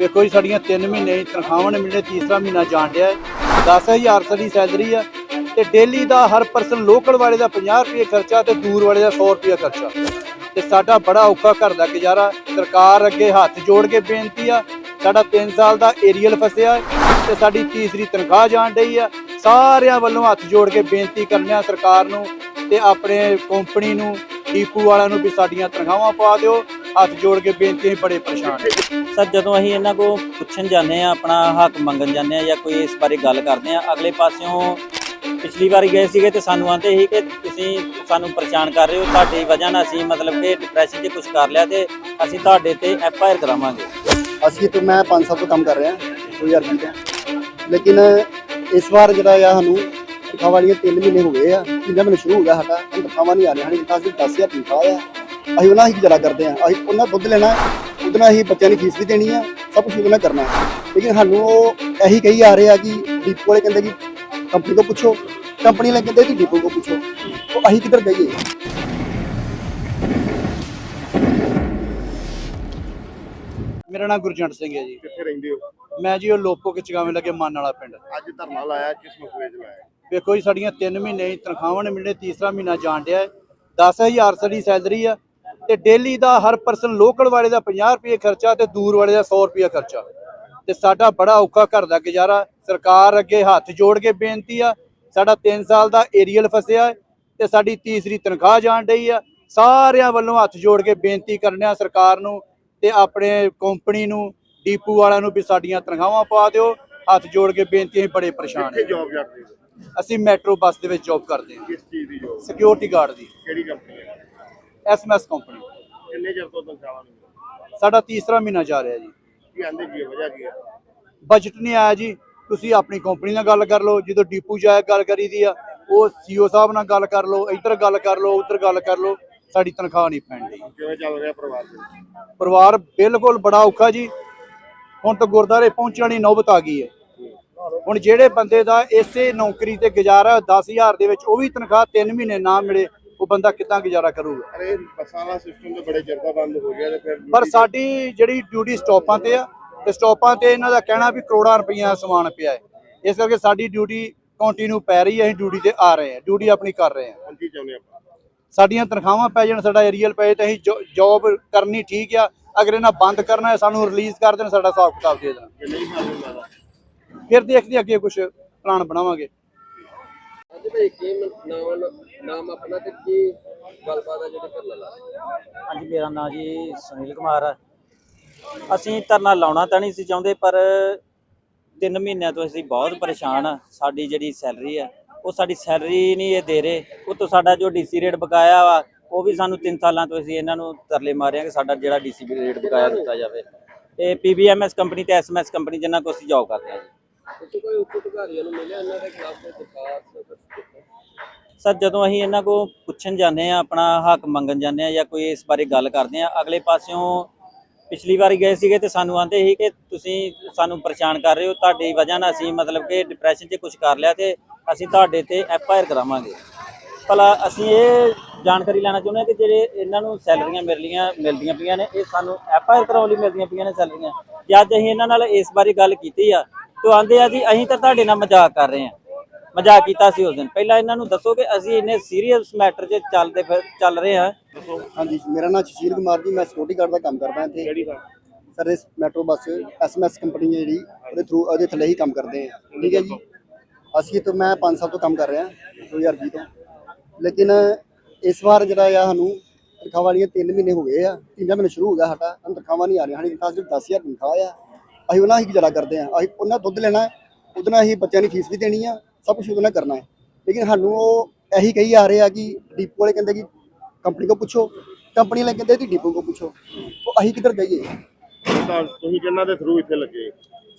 ਵੇਖੋ ਜੀ, ਸਾਡੀਆਂ 3 ਮਹੀਨੇ ਦੀ ਤਨਖਾਹਾਂ ਨੇ ਮਿਲਣੇ ਤੀਸਰਾ ਮਹੀਨਾ ਜਾਣ ਰਿਹਾ ਡਿਆ 10000 ਸਾਡੀ ਸੈਲਰੀ ਆ ਤੇ ਡੇਲੀ ਦਾ ਹਰ ਪਰਸਨ ਲੋਕਲ ਵਾਲੇ ਦਾ 50 ਰੁਪਏ ਖਰਚਾ ਤੇ ਦੂਰ ਵਾਲੇ ਦਾ 100 ਰੁਪਏ ਖਰਚਾ। ਤੇ ਸਾਡਾ ਬੜਾ ਔਖਾ ਘਰ ਦਾ ਗੁਜ਼ਾਰਾ ਸਰਕਾਰ ਅੱਗੇ ਹੱਥ ਜੋੜ ਕੇ ਬੇਨਤੀ ਆ, ਸਾਡਾ 3 ਸਾਲ ਦਾ ਏਰੀਅਲ ਫਸਿਆ ਹੈ ਤੇ ਸਾਡੀ ਤੀਸਰੀ ਤਨਖਾਹ ਜਾਣ ਡਈ ਆ। ਸਾਰਿਆਂ ਵੱਲੋਂ ਹੱਥ ਜੋੜ ਕੇ ਬੇਨਤੀ ਕਰਨੇ ਆ ਸਰਕਾਰ ਨੂੰ ਤੇ ਆਪਣੇ ਕੰਪਨੀ ਨੂੰ, ਡੀਪੂ ਵਾਲਿਆਂ ਨੂੰ ਵੀ ਸਾਡੀਆਂ ਤਨਖਾਹਾਂ ਪਾ ਦਿਓ। ਹੱਥ ਜੋੜ ਕੇ ਬੇਨਤੀ ਅਸੀਂ ਬੜੇ ਪਰੇਸ਼ਾਨ ਹਾਂ। ਸਰ ਜਦੋਂ ਅਸੀਂ ਇਹਨਾਂ ਕੋ ਪੁੱਛਣ ਜਾਂਦੇ ਆ ਆਪਣਾ ਹੱਕ ਮੰਗਣ ਜਾਂਦੇ ਆ ਜਾਂ ਕੋਈ ਇਸ ਬਾਰੇ ਗੱਲ ਕਰਦੇ ਆ ਅਗਲੇ ਪਾਸਿਓਂ ਪਿਛਲੀ ਵਾਰੀ ਗਏ ਸੀਗੇ ਤੇ ਸਾਨੂੰ ਆਂਦੇ ਸੀ ਕਿ ਤੁਸੀਂ ਸਾਨੂੰ ਪਰੇਸ਼ਾਨ ਕਰ ਰਹੇ ਹੋ ਤੁਹਾਡੀ ਵਜ੍ਹਾ ਨਾਲ ਅਸੀਂ ਮਤਲਬ ਕਿ ਡਿਪਰੈਸ਼ਨ 'ਚ ਕੁਝ ਕਰ ਲਿਆ ਤੇ ਅਸੀਂ ਤੁਹਾਡੇ ਤੇ ਐਫ ਆਈ ਆਰ ਕਰਾਵਾਂਗੇ। ਅਸੀਂ ਤੇ ਮੈਂ 5 ਸਾਲ ਤੋਂ ਕੰਮ ਕਰ ਰਿਹਾ 2020 ਤੋਂ ਲੇਕਿਨ ਇਸ ਵਾਰ ਜਿਹੜਾ ਆ ਸਾਨੂੰ ਤਨਖਾਹ ਵਾਲੀਆਂ 3 ਮਹੀਨੇ ਹੋ ਗਏ ਆ ਜਿੰਨਾ ਮੈਨੂੰ ਸ਼ੁਰੂ ਹੋ ਗਿਆ ਸਾਡਾ ਤਨਖਾਹਾਂ ਨਹੀਂ ਆ ਰਹੀਆਂ ਸਾਡੀ ਤਨਖਾਹ ਸਿਰਫ 10000 ਤਨਖਾਹ ਆ। ਅਸੀਂ ਉਹਨਾਂ ਹੀ ਗੁਜ਼ਾਰਾ ਕਰਦੇ ਆ ਅਸੀਂ ਉਹਨਾਂ ਦੁੱਧ ਲੈਣਾ ਉਹਦੇ ਨਾਲ ਅਸੀਂ ਬੱਚਿਆਂ ਦੀ ਫੀਸ ਵੀ ਦੇਣੀ ਆ ਸਭ ਕੁਝ ਉਹਦੇ ਨਾਲ ਕਰਨਾ ਹੈ। ਲੇਕਿਨ ਸਾਨੂੰ ਉਹ ਇਹੀ ਕਹੀ ਆ ਰਹੇ ਆ ਕਿ ਡੀਪੂ ਵਾਲੇ ਕਹਿੰਦੇ ਕਿ ਕੰਪਨੀ ਤੋਂ ਪੁੱਛੋ ਕੰਪਨੀ ਵਾਲੇ ਕਹਿੰਦੇ ਕਿ ਡੀਪੂ ਤੋਂ ਪੁੱਛੋ। ਉਹ ਅਸੀਂ ਕਿੱਧਰ ਗਈਏ ਮੇਰਾ ਨਾਮ ਗੁਰਜੰਟ ਸਿੰਘ ਹੈ ਜੀ। ਕਿੱਥੇ ਰਹਿੰਦੇ ਹੋ? ਮੈਂ ਜੀ ਉਹ ਲੋਪੋ ਕੇ ਚਗਾਵੇਂ ਲੱਗੇ ਮਾਨ ਵਾਲਾ ਪਿੰਡ। ਅੱਜ ਧਰਨਾ ਲਾਇਆ ਕਿਸ ਮਸਲੇ 'ਚ ਲਾਇਆ? ਵੇਖੋ ਜੀ ਸਾਡੀਆਂ 3 ਮਹੀਨੇ ਦੀ ਤਨਖਾਹਾਂ ਨੇ ਮਿਲਣੇ ਤੀਸਰਾ ਮਹੀਨਾ ਜਾਣ ਡਿਆ 10000 ਸਾਡੀ ਸੈਲਰੀ ਆ ਤੇ ਡੇਲੀ ਦਾ ਹਰ ਪਰਸਨ ਲੋਕਲ ਵਾਲੇ ਦਾ 50 ਰੁਪਏ ਖਰਚਾ ਤੇ ਦੂਰ ਵਾਲੇ ਦਾ 100 ਰੁਪਏ ਖਰਚਾ। ਤੇ ਸਾਡਾ ਬੜਾ ਔਖਾ ਘਰ ਦਾ ਗੁਜ਼ਾਰਾ ਸਰਕਾਰ ਅੱਗੇ ਹੱਥ ਜੋੜ ਕੇ ਬੇਨਤੀ ਆ ਸਾਡਾ 3 ਸਾਲ ਦਾ ਏਰੀਅਲ ਫਸਿਆ ਤੇ ਸਾਡੀ ਤੀਸਰੀ ਤਨਖਾਹ ਜਾਣ ਡਈ ਆ। ਸਾਰਿਆਂ ਵੱਲੋਂ ਹੱਥ ਜੋੜ ਕੇ ਬੇਨਤੀ ਕਰਨੇ ਆ ਸਰਕਾਰ ਨੂੰ ਤੇ ਆਪਣੇ ਕੰਪਨੀ ਨੂੰ ਡੀਪੂ ਵਾਲਿਆਂ ਨੂੰ ਵੀ ਸਾਡੀਆਂ ਤਨਖਾਹਾਂ ਪਾ ਦਿਓ। ਹੱਥ ਜੋੜ ਕੇ ਬੇਨਤੀ ਅਸੀਂ ਬੜੇ ਪਰੇਸ਼ਾਨ ਹਾਂ ਜੌਬ ਕਰਦੇ ਅਸੀਂ ਮੈਟਰੋ ਬੱਸ ਦੇ ਵਿੱਚ ਜੌਬ ਕਰਦੇ ਹਾਂ ਕਿਸ ਚੀਜ਼ ਦੀ ਜੌਬ ਸਿਕਿਉਰਿਟੀ ਗਾਰਡ ਦੀ। ਕਿਹੜੀ ਕੰਪਨੀ ਹੈ? ਐਸਐਮਐਸ ਕੰਪਨੀ ਕਿੰਨੇ ਚਿਰ ਤੋਂ ਤਨਖਾਹਾਂ ਨਹੀਂ ਸਾਡਾ ਤੀਸਰਾ ਮਹੀਨਾ ਜਾ ਰਿਹਾ ਜੀ। ਕੀ ਆਂਦੇ ਕੀ ਹੈ, ਵਜ੍ਹਾ ਕੀ ਹੈ? ਬਜਟ ਨਹੀਂ ਆਇਆ ਜੀ। ਤੁਸੀਂ ਆਪਣੀ ਕੰਪਨੀ ਨਾਲ ਗੱਲ ਕਰ ਲਓ ਜਦੋਂ ਡੀਪੂ ਜਾਇਆ ਗੱਲ ਕਰੀਦੀ ਆ ਉਹ ਸੀਓ ਸਾਹਿਬ ਨਾਲ ਗੱਲ ਕਰ ਲਓ ਇੱਧਰ ਗੱਲ ਕਰ ਲਓ ਉੱਧਰ ਗੱਲ ਕਰ ਲਓ ਸਾਡੀ ਤਨਖਾਹ ਨਹੀਂ ਪੈਂਦੀ ਕਿਵੇਂ ਚੱਲ ਰਿਹਾ ਪਰਿਵਾਰ ਦੇ ਪਰਿਵਾਰ ਬਿਲਕੁਲ ਬੜਾ ਔਖਾ ਜੀ। ਹੁਣ ਤਾਂ ਗੁਰਦਾਰੇ ਪਹੁੰਚਣ ਵਾਲੀ ਨੌਬਤ ਆ ਗਈ ਹੈ। ਹੁਣ ਜਿਹੜੇ ਬੰਦੇ ਦਾ ਇਸੇ ਨੌਕਰੀ ਤੇ ਗੁਜ਼ਾਰਾ 10000 ਦੇ ਵਿੱਚ ਉਹ ਵੀ ਤਨਖਾਹ 3 ਮਹੀਨੇ ਨਾ ਮਿਲੇ। ਉਹ ਬੰਦਾ ਕਿੱਦਾਂ ਗੁਜ਼ਾਰਾ ਕਰੂਗਾ? ਅਰੇ ਬੱਸਾਂ ਵਾਲਾ ਸਿਸਟਮ ਤੇ ਬੜੇ ਚਿਰ ਦਾ ਬੰਦ ਹੋ ਗਿਆ ਤੇ ਫਿਰ ਪਰ ਸਾਡੀ ਜਿਹੜੀ ਡਿਊਟੀ ਸਟਾਪਾਂ ਤੇ ਆ ਤੇ ਸਟਾਪਾਂ ਤੇ ਇਹਨਾਂ ਦਾ ਕਹਿਣਾ ਵੀ ਕਰੋੜਾਂ ਰੁਪਈਆ ਸਮਾਨ ਪਿਆ ਹੈ। ਇਸ ਕਰਕੇ ਸਾਡੀ ਡਿਊਟੀ ਕੰਟੀਨਿਊ ਪੈ ਰਹੀ ਹੈ ਅਸੀਂ ਡਿਊਟੀ ਤੇ ਆ ਰਹੇ ਹਾਂ ਡਿਊਟੀ ਆਪਣੀ ਕਰ ਰਹੇ ਹਾਂ। ਕੀ ਚਾਹੁੰਦੇ ਆਪਾਂ। ਸਾਡੀਆਂ ਤਨਖਾਹਾਂ ਪੈ ਜਾਣ ਸਾਡਾ ਏਰੀਅਲ ਪਏ ਤੇ ਅਸੀਂ ਜੌਬ ਕਰਨੀ ਠੀਕ ਆ ਅਗਰ ਇਹਨਾਂ ਬੰਦ ਕਰਨਾ ਹੈ ਸਾਨੂੰ ਰਿਲੀਜ਼ ਕਰ ਦੇਣ ਸਾਡਾ ਹਿਸਾਬ ਕਿਤਾਬ ਦੇ ਦੇਣ। ਫਿਰ ਦੇਖਦੇ ਅੱਗੇ ਕੁਝ ਪਲਾਨ ਬਣਾਵਾਂਗੇ। ਹਾਂਜੀ ਭਾਈ ਨਾਮ ਨਾਮ ਆਪਣਾ ਤੇ ਕੀ ਗੱਲਬਾਤ ਆ ਜਿਹੜੀ ਕਰ ਲਾ ਹਾਂਜੀ, ਮੇਰਾ ਨਾਮ ਜੀ ਸੁਨੀਲ ਕੁਮਾਰ ਹੈ ਅਸੀਂ ਧਰਨਾ ਲਾਉਣਾ ਤਾਂ ਨਹੀਂ ਸੀ ਚਾਹੁੰਦੇ, ਪਰ 3 ਮਹੀਨਿਆਂ ਤੋਂ ਅਸੀਂ ਬਹੁਤ ਪਰੇਸ਼ਾਨ ਆ। ਸਾਡੀ ਜਿਹੜੀ ਸੈਲਰੀ ਆ, ਉਹ ਸਾਡੀ ਸੈਲਰੀ ਨਹੀਂ ਇਹ ਦੇ ਰਹੇ। ਉਹ ਤੋਂ ਸਾਡਾ ਜੋ ਡੀਸੀ ਰੇਟ ਬਕਾਇਆ ਵਾ, ਉਹ ਵੀ ਸਾਨੂੰ 3 ਸਾਲਾਂ ਤੋਂ ਅਸੀਂ ਇਹਨਾਂ ਨੂੰ ਤਰਲੇ ਮਾਰਿਆ ਕਿ ਸਾਡਾ ਜਿਹੜਾ ਡੀਸੀ ਰੇਟ ਬਕਾਇਆ ਦਿੱਤਾ ਜਾਵੇ। ਇਹ ਪੀਬੀਐਮਐਸ ਕੰਪਨੀ ਤੇ ਐਸਐਮਐਸ ਕੰਪਨੀ ਜਿਨ੍ਹਾਂ ਕੋਲ ਅਸੀਂ ਜੌਬ ਕਰਦੇ ਹਾਂ ਤੁਸੀਂ ਕੋਈ ਉੱਚ ਅਧਿਕਾਰੀਆਂ ਨੂੰ ਮਿਲਿਆ? ਇਹਨਾਂ ਦੇ ਖਿਲਾਫ ਕੋਈ ਦਰਖਾਸਤ ਸਰ, ਜਦੋਂ ਅਸੀਂ ਇਹਨਾਂ ਕੋ ਪੁੱਛਣ ਜਾਂਦੇ ਆ ਆਪਣਾ ਹੱਕ ਮੰਗਣ ਜਾਂਦੇ ਆ ਜਾਂ ਕੋਈ ਇਸ ਬਾਰੇ ਗੱਲ ਕਰਦੇ ਆ ਅਗਲੇ ਪਾਸਿਓਂ ਪਿਛਲੀ ਵਾਰੀ ਗਏ ਸੀਗੇ ਤੇ ਸਾਨੂੰ ਆਂਦੇ ਸੀ ਕਿ ਤੁਸੀਂ ਸਾਨੂੰ ਪਰੇਸ਼ਾਨ ਕਰ ਰਹੇ ਹੋ, ਤੁਹਾਡੀ ਵਜ੍ਹਾ ਨਾਲ ਅਸੀਂ ਮਤਲਬ ਕਿ ਡਿਪਰੈਸ਼ਨ 'ਚ ਕੁਝ ਕਰ ਲਿਆ ਤੇ ਅਸੀਂ ਤੁਹਾਡੇ ਤੇ ਐਫ ਆਈ ਆਰ ਕਰਾਵਾਂਗੇ। ਭਲਾ ਅਸੀਂ ਇਹ ਜਾਣਕਾਰੀ ਲੈਣਾ ਚਾਹੁੰਦੇ ਹਾਂ ਕਿ ਜਿਹੜੇ ਇਹਨਾਂ ਨੂੰ ਸੈਲਰੀਆਂ ਮਿਲਦੀਆਂ ਮਿਲਦੀਆਂ ਪਈਆਂ ਨੇ, ਇਹ ਸਾਨੂੰ ਐਫ ਆਈ ਆਰ ਕਰਾਉਣ ਲਈ ਮਿਲਦੀਆਂ ਪਈਆਂ ਨੇ ਸੈਲਰੀਆਂ। ਜੇ ਅੱਜ ਅਸੀਂ ਇਹਨਾਂ ਨਾਲ ਇਸ ਬਾਰੇ ਗੱਲ ਕੀਤੀ ਆ ਤੇ ਆਂਦੇ ਆ ਜੀ ਅਸੀਂ ਤਾਂ ਤੁਹਾਡੇ ਨਾਲ ਮਜ਼ਾਕ ਕਰ ਰਹੇ ਹਾਂ। ਮਜ਼ਾਕ ਕੀਤਾ ਸੀ ਉਸ ਦਿਨ। ਪਹਿਲਾਂ ਇਹਨਾਂ ਨੂੰ ਦੱਸੋ ਕਿ ਅਸੀਂ ਇੰਨੇ ਸੀਰੀਅਸ ਮੈਟਰ 'ਚ ਚੱਲਦੇ ਫਿਰ ਚੱਲ ਰਹੇ ਹਾਂ। ਹਾਂਜੀ ਮੇਰਾ ਨਾਮ ਸ਼ਸ਼ੀਲ ਕੁਮਾਰ ਜੀ ਮੈਂ ਸਿਕਿਉਰਿਟੀ ਗਾਰਡ ਦਾ ਕੰਮ ਕਰਦਾ ਇੱਥੇ। ਕਿਹੜੀ ਸਰ ਇਸ ਮੈਟਰੋ ਬੱਸ ਐਸਐਮਐਸ ਕੰਪਨੀ ਹੈ ਜਿਹੜੀ ਉਹਦੇ ਥਰੂ ਉਹਦੇ ਥੱਲੇ ਹੀ ਕੰਮ ਕਰਦੇ ਹਾਂ। ਠੀਕ ਹੈ ਜੀ? ਅਸੀਂ ਤੋਂ ਮੈਂ 5 ਸਾਲ ਤੋਂ ਕੰਮ ਕਰ ਰਿਹਾ 2020 ਤੋਂ। ਲੇਕਿਨ ਇਸ ਵਾਰ ਜਿਹੜਾ ਆ ਸਾਨੂੰ ਤਨਖਾਹ ਵਾਲੀਆਂ 3 ਮਹੀਨੇ ਹੋ ਗਏ ਆ। ਤੀਜਾ ਮਹੀਨਾ ਸ਼ੁਰੂ ਹੋ ਗਿਆ ਸਾਡਾ ਸਾਨੂੰ ਤਨਖਾਹਾਂ ਨਹੀਂ ਆ ਰਹੀਆਂ। ਸਾਡੀ ਤਨਖਾਹ ਸਿਰਫ 10000 ਤਨਖਾਹ ਆ। ਅਸੀਂ ਉਹਨਾਂ ਹੀ ਗੁਜ਼ਾਰਾ ਕਰਦੇ ਆ ਅਸੀਂ ਉਹਨਾਂ ਦੁੱਧ ਲੈਣਾ ਉਹਦੇ ਨਾਲ ਅਸੀਂ ਬੱਚਿਆਂ ਦੀ ਫੀਸ ਵੀ ਦੇਣੀ ਆ ਸਭ ਕੁਝ ਉਹਦੇ ਨਾਲ ਕਰਨਾ ਹੈ। ਲੇਕਿਨ ਸਾਨੂੰ ਉਹ ਇਹੀ ਕਹੀ ਆ ਰਹੇ ਆ ਕਿ ਡੀਪੂ ਵਾਲੇ ਕਹਿੰਦੇ ਕਿ ਕੰਪਨੀ ਕੋ ਪੁੱਛੋ ਕੰਪਨੀ ਵਾਲੇ ਕਹਿੰਦੇ ਕਿ ਡੀਪੂ ਕੋ ਪੁੱਛੋ। ਉਹ ਅਸੀਂ ਕਿੱਧਰ ਜਾਈਏ ਤਾਂ ਤੁਸੀਂ ਜਿਨ੍ਹਾਂ ਦੇ ਥਰੂ ਇੱਥੇ ਲੱਗੇ।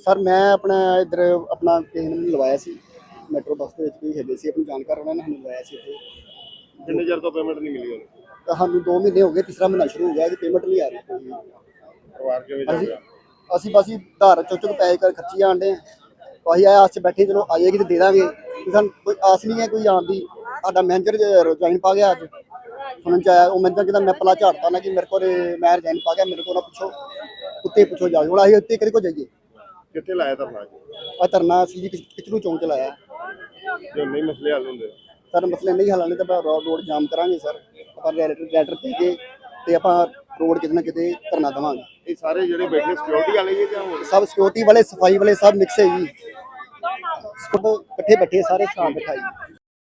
ਸਰ ਮੈਂ ਆਪਣਾ ਇਧਰ ਆਪਣਾ ਕਿਸੇ ਨੂੰ ਲਵਾਇਆ ਸੀ ਮੈਟਰੋ ਬੱਸ ਦੇ ਵਿੱਚ ਕੋਈ ਹੈਗੇ ਸੀ ਆਪਣੀ ਜਾਣਕਾਰ ਉਹਨਾਂ ਨੇ ਸਾਨੂੰ ਲਵਾਇਆ ਸੀ ਇੱਥੇ। ਕਿੰਨੇ ਚਿਰ ਤੋਂ ਪੇਮੈਂਟ ਨਹੀਂ ਮਿਲੀ ਉਹਨੂੰ? ਸਾਨੂੰ 2 ਮਹੀਨੇ ਹੋ ਗਏ ਤੀਸਰਾ ਮਹੀਨਾ ਸ਼ੁਰੂ ਹੋ ਗਿਆ ਜੀ ਪੇਮੈਂਟ ਨਹੀਂ ਆ ਰਹੀ। ਪਰਿਵਾਰ ਕਿਵੇਂ ਚੱਲ ਰਿਹਾ? ਅਸੀਂ ਬਸ ਹੀ ਧਾਰ ਚੁੱਕ ਪੈਸੇ ਕਰ ਖਰਚੀ ਆਂਦੇ ਅਸੀਂ ਆਏ ਆਸ ਚ ਬੈਠੇ ਚਲੋ ਆ ਜਾਏਗੀ ਤੇ ਦੇ ਦਾਂਗੇ ਸਾਨੂੰ ਕੋਈ ਆਸ ਨਹੀਂ ਹੈ ਕੋਈ ਆਉਣ ਦੀ ਸਾਡਾ ਮੈਨੇਜਰ ਰਜਾਈਨ ਪਾ ਗਿਆ ਅੱਜ ਸੁਣਨ ਚ ਆਇਆ ਉਹ ਮੈਨੇਜਰ ਕਹਿੰਦਾ ਮੈਂ ਪਲਾ ਝਾੜਤਾ ਨਾ ਕਿ ਮੇਰੇ ਕੋਲ ਮੈਂ ਰਜਾਈਨ ਪਾ ਗਿਆ ਮੇਰੇ ਕੋਲ ਨਾ ਪੁੱਛੋ ਉੱਤੇ ਪੁੱਛੋ ਜਾ। ਹੁਣ ਅਸੀਂ ਉੱਤੇ ਕਿਹਦੇ ਕੋ ਜਾਈਏ ਕਿੱਥੇ ਲਾਇਆ ਧਰਨਾ ਆ ਧਰਨਾ ਸੀ ਜੀ ਪਿਛਲੂ ਚੌਂਕ ਚ ਲਾਇਆ ਜੋ ਨਹੀਂ ਮਸਲੇ ਹੱਲ ਹੁੰਦੇ ਸਰ ਮਸਲੇ ਨਹੀਂ ਹੱਲ ਹੋਣੇ ਤਾਂ ਰੋਡ ਜਾਮ ਕਰਾਂਗੇ ਸਰ ਆਪਾਂ ਲੈਟਰ ਲੈਟਰ ਦੇ ਕੇ ਤੇ ਆਪਾਂ ਰੋਡ ਕਿਤੇ ਨਾ ਕਿਤੇ ਧਰਨਾ ਦੇਵਾਂਗੇ ਇਹ ਸਾਰੇ ਜਿਹੜੇ ਬੈਠੇ ਸਿਕਿਉਰਿਟੀ ਵਾਲੇ ਜੀ ਜਾਂ ਹੋਰ? ਸਭ ਸਿਕਿਉਰਿਟੀ ਵਾਲੇ, ਸਫ਼ਾਈ ਵਾਲੇ ਸਭ ਮਿਕਸ ਹੈ ਜੀ। ਸਭ ਇਕੱਠੇ ਬੈਠੇ ਸਾਰੇ ਸਾਥ ਬਿਠਾਈ।